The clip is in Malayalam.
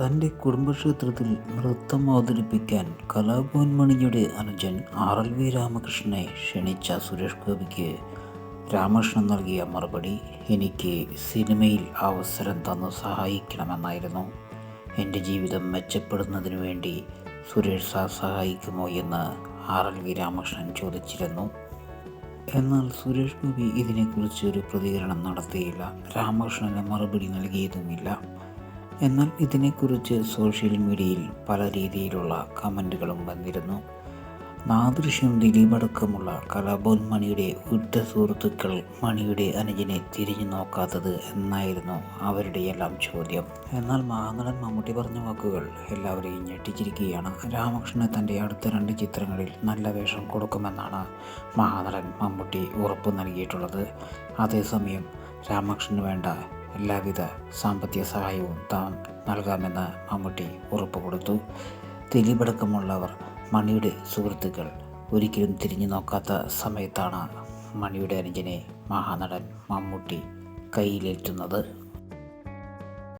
തന്റെ കുടുംബക്ഷേത്രത്തിൽ നൃത്തം അവതരിപ്പിക്കാൻ കലാഭവൻ മണിയുടെ അനുജൻ ആർ എൽ വി രാമകൃഷ്ണനെ ക്ഷണിച്ച സുരേഷ് ഗോപിക്ക് രാമകൃഷ്ണൻ നൽകിയ മറുപടി എനിക്ക് സിനിമയിൽ അവസരം തന്നു സഹായിക്കണമെന്നായിരുന്നു. എന്റെ ജീവിതം മെച്ചപ്പെടുന്നതിനു വേണ്ടി സുരേഷ് സാർ സഹായിക്കുമോ എന്ന് ആർ എൽ വി രാമകൃഷ്ണൻ ചോദിച്ചിരുന്നു. എന്നാൽ സുരേഷ് ഗോപി ഇതിനെക്കുറിച്ച് ഒരു പ്രതികരണം നടത്തിയില്ല. രാമകൃഷ്ണന് മറുപടി നൽകിയതുമില്ല. എന്നാൽ ഇതിനെക്കുറിച്ച് സോഷ്യൽ മീഡിയയിൽ പല രീതിയിലുള്ള കമന്റുകളും വന്നിരുന്നു. നാദൃശ്യം ദിലീപടക്കമുള്ള കലാബോൻ മണിയുടെ ഉറ്റ സുഹൃത്തുക്കൾ മണിയുടെ അനുജനെ തിരിഞ്ഞു നോക്കാത്തത് എന്നായിരുന്നു അവരുടെ എല്ലാം ചോദ്യം. എന്നാൽ മഹാനടൻ മമ്മൂട്ടി പറഞ്ഞ വാക്കുകൾ എല്ലാവരെയും ഞെട്ടിച്ചിരിക്കുകയാണ്. രാമകൃഷ്ണൻ തന്റെ അടുത്ത രണ്ട് ചിത്രങ്ങളിൽ നല്ല വേഷം കൊടുക്കുമെന്നാണ് മഹാനടൻ മമ്മൂട്ടി ഉറപ്പ് നൽകിയിട്ടുള്ളത്. അതേസമയം രാമകൃഷ്ണന് വേണ്ട എല്ലാവിധ സാമ്പത്തിക സഹായവും താൻ നൽകാമെന്ന് മമ്മൂട്ടി ഉറപ്പ് കൊടുത്തു. ദിലീപടക്കമുള്ളവർ മണിയുടെ സുഹൃത്തുക്കൾ ഒരിക്കലും തിരിഞ്ഞു നോക്കാത്ത സമയത്താണ് മണിയുടെ അനുജനെ മഹാനടൻ മമ്മൂട്ടി കയ്യിലേറ്റുന്നത്.